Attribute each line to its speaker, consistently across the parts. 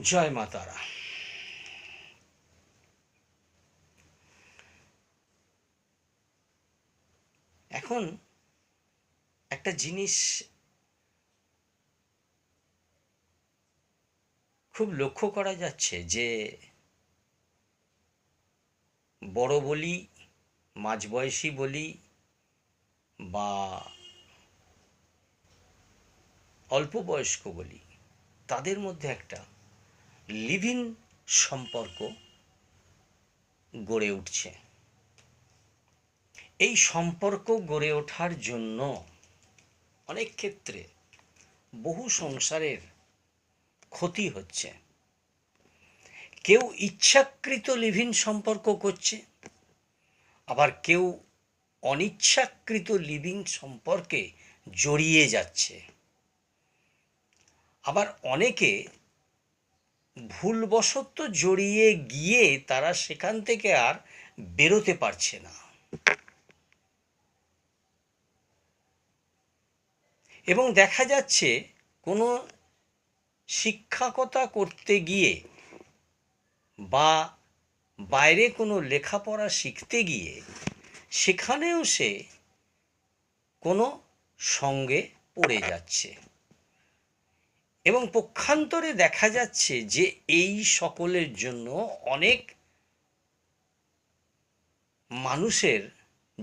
Speaker 1: জয় মা এখন একটা জিনিস খুব লক্ষ্য করা যাচ্ছে যে, বড় বলি, মাঝবয়সী বলি বা অল্প বয়স্ক বলি, তাদের মধ্যে একটা লিভিং সম্পর্ক গড়ে উঠছে। এই সম্পর্ক গড়ে ওঠার জন্য অনেক ক্ষেত্রে বহু সংসারের ক্ষতি হচ্ছে। কেউ ইচ্ছাকৃত লিভিং সম্পর্ক করছে, আবার কেউ অনিচ্ছাকৃত লিভিং সম্পর্কে জড়িয়ে যাচ্ছে। আবার অনেকে ভুলবশত জড়িয়ে গিয়ে তারা সেখান থেকে আর বেরোতে পারছে না। এবং দেখা যাচ্ছে কোনো শিক্ষকতা করতে গিয়ে বা বাইরে কোনো লেখাপড়া শিখতে গিয়ে সেখানেও সে কোনো সঙ্গে পড়ে যাচ্ছে। এবং পক্ষান্তরে দেখা যাচ্ছে যে এই সকলের জন্য অনেক মানুষের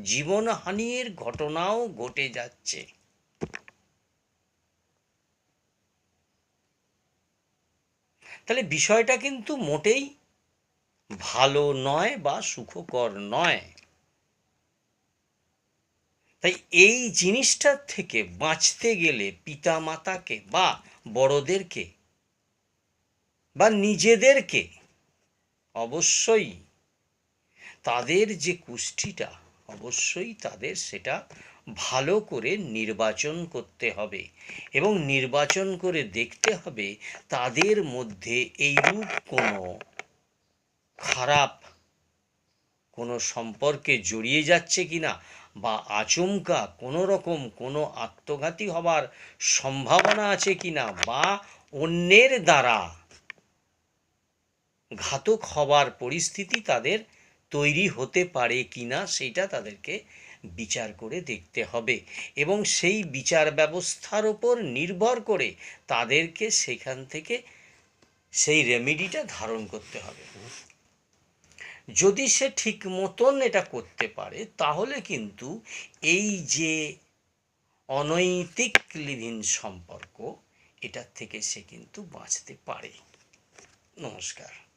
Speaker 1: জীবনহানির ঘটনাও ঘটে যাচ্ছে। তাহলে বিষয়টা কিন্তু মোটেই ভালো নয় বা সুখকর নয়। তাই এই জিনিসটার থেকে বাঁচতে গেলে পিতা মাতাকে বা বড়দেরকে বা নিজেদেরকে অবশ্যই তাদের যে কুষ্ঠিটা, অবশ্যই তাদের সেটা ভালো করে নির্বাচন করতে হবে এবং নির্বাচন করে দেখতে হবে তাদের মধ্যে এইরূপ কোনো খারাপ কোনো সম্পর্কে জড়িয়ে যাচ্ছে কি না বা আচমকা কোনো রকম কোনো আত্মঘাতী হবার সম্ভাবনা আছে কিনা বা অন্যের দ্বারা ঘাতক হবার পরিস্থিতি তাদের তৈরি হতে পারে কিনা সেটা তাদেরকে বিচার করে দেখতে হবে এবং সেই বিচার ব্যবস্থার ওপর নির্ভর করে তাদেরকে সেখান থেকে সেই রেমেডিটা ধারণ করতে হবে। যদি সে ঠিক মতন এটা করতে পারে, তাহলে কিন্তু এই যে অনৈতিক লিভিং সম্পর্ক, এটার থেকে সে কিন্তু বাঁচতে পারে। নমস্কার।